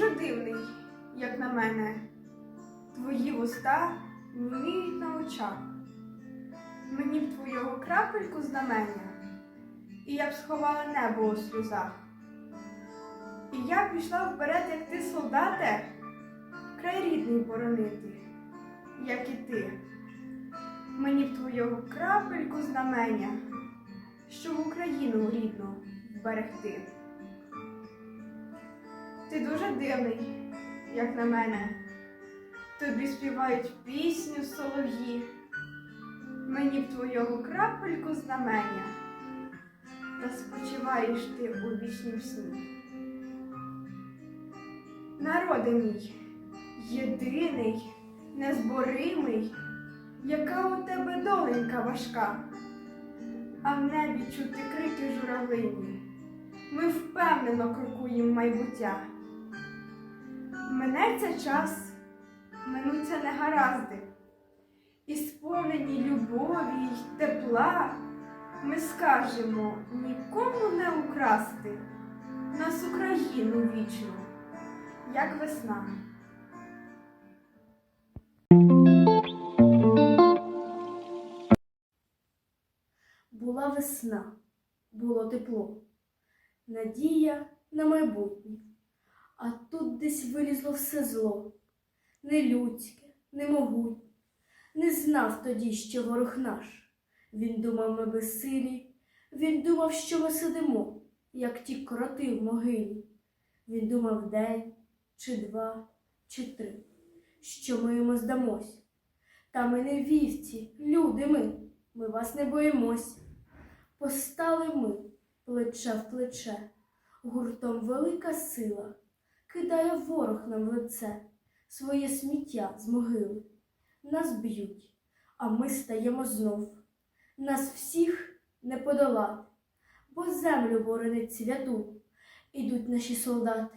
дивний, як на мене. Твої вуста німіють на очах. Мені б твого крапельку знамення, і я б сховала небо у сльозах. І я б пішла вперед, як ти, солдате, край рідний боронити, як і ти. Мені б твого крапельку знамення, щоб Україну рідну вберегти. Ти дуже дивний, як на мене. Тобі співають пісню солов'ї. Мені б твого крапельку знамення, та спочиваєш ти у вічнім сні. Народи мій, єдиний, незборимий, яка у тебе доленька важка, а в небі чути крики журавлині. Ми впевнено крокуємо майбуття. Минеться час, минуться негаразди, і сповнені любові й тепла, ми скажемо нікому не украсти нас Україну вічну, як весна. Була весна, було тепло, надія на майбутнє, а тут десь вилізло все зло, нелюдське, немогутнє. Не знав тоді, що ворог наш. Він думав, ми безсилі, він думав, що ми сидимо, як ті кроти в могилі. Він думав день, чи два, чи три, що ми йому здамось. Та ми не вівці, люди ми, ми вас не боїмось. Постали ми плече в плече, гуртом велика сила, кидає ворог нам в лице своє сміття з могили. Нас б'ють, а ми стаємо знов. Нас всіх не подолати, бо землю боронить святу. Ідуть наші солдати,